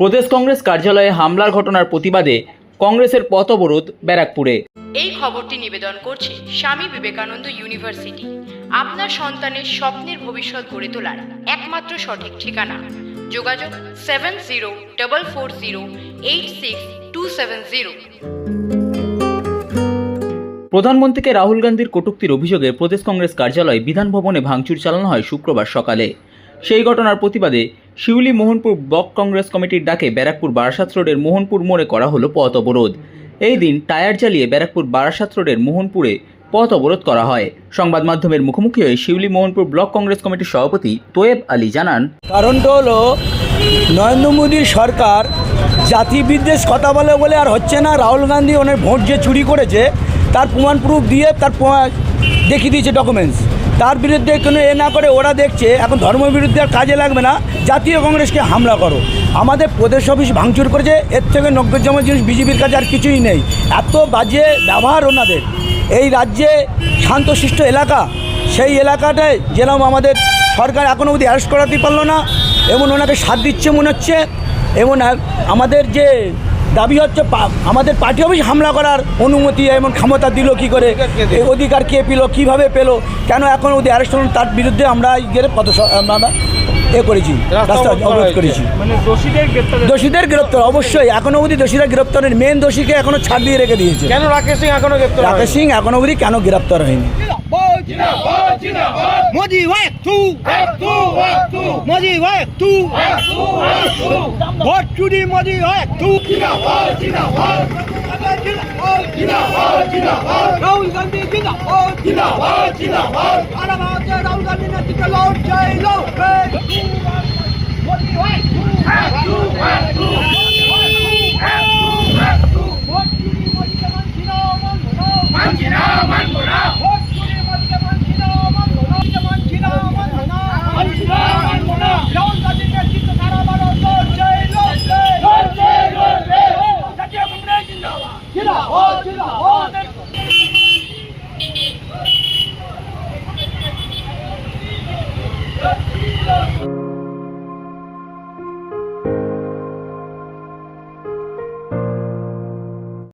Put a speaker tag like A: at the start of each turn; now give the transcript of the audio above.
A: প্রদেশ কংগ্রেস কার্যালয়ে হামলার ঘটনার প্রতিবাদে কংগ্রেসের পথ অবরোধ ব্যারাকপুরে।
B: এই খবরটি নিবেদন করছে স্বামী বিবেকানন্দ ইউনিভার্সিটি। আপনার সন্তানের স্বপ্নের ভবিষ্যৎ গড়ে তোলার একমাত্র সঠিক ঠিকানা। যোগাযোগ seven zero double four zero eight six two seven zero.
A: প্রধানমন্ত্রীকে রাহুল গান্ধীর কটুক্তির অভিযোগে প্রদেশ কংগ্রেস কার্যালয়ে বিধান ভবনে ভাঙচুর চালানো হয় শুক্রবার সকালে। সেই ঘটনার প্রতিবাদে শিউলি মোহনপুর ব্লক কংগ্রেস কমিটির ডাকে ব্যারাকপুর বারাসাত রোডের মোহনপুর মোড়ে করা হলো পথ অবরোধ। এই দিন টায়ার জ্বালিয়ে ব্যারাকপুর বারাসাত রোডের মোহনপুরে পথ অবরোধ করা হয়। সংবাদ মাধ্যমের মুখোমুখি হয়ে শিউলি মোহনপুর ব্লক কংগ্রেস কমিটির সভাপতি তোয়েব আলী জানান,
C: কারণটা হলো নরেন্দ্র মোদীর সরকার জাতি বিদ্বেষ কথা বলে বলে আর হচ্ছে না, রাহুল গান্ধী ওনার ভোট যে চুরি করেছে, তার প্রমাণ প্রুফ দিয়ে তার দেখিয়ে দিয়েছে ডকুমেন্টস তার বিরুদ্ধে কোনো এ না করে ওরা দেখছে, এখন ধর্ম বিরুদ্ধে আর কাজে লাগবে না। জাতীয় কংগ্রেসকে হামলা করো। আমাদের প্রদেশ অফিস ভাঙচুর করেছে এর থেকে নব্বইতম জিনিস বিজেপির কাছে আর কিছুই নেই। এত বাজে ব্যবহার ওনাদের। এই রাজ্যে শান্তশিষ্ট এলাকা সেই এলাকাটায় যেরকম আমাদের সরকার এখনও অবধি অ্যারেস্ট করাতে পারল না এবং ওনাকে সাথ দিচ্ছে মনে হচ্ছে এবং আমাদের যে দাবি হচ্ছে আমাদের পার্টি অফিস হামলা করার অনুমতি এমন ক্ষমতা দিল কি করে? অধিকার কে পেল? কীভাবে পেল? কেন এখন অবধি অ্যারেস্ট হলো তার বিরুদ্ধে আমরা গেলে পদ আমরা এ করেছি রাস্তা অবরোধ করেছি।
D: মানে দোষীদের গ্রেপ্তার
C: অবশ্যই। এখনও অবধি দোষীরা গ্রেপ্তারের মেন দোষীকে এখনও ছাড় দিয়ে রেখে দিয়েছে।
D: কেন রাকেশ সিং এখনও গ্রেপ্তার
C: রাকেশ সিং এখনও অবধি কেন গ্রেপ্তার হয়নি?
E: Modi walk to. Modi walk to. Vote চুরি মোদি ওয়াক টু। 어! 어.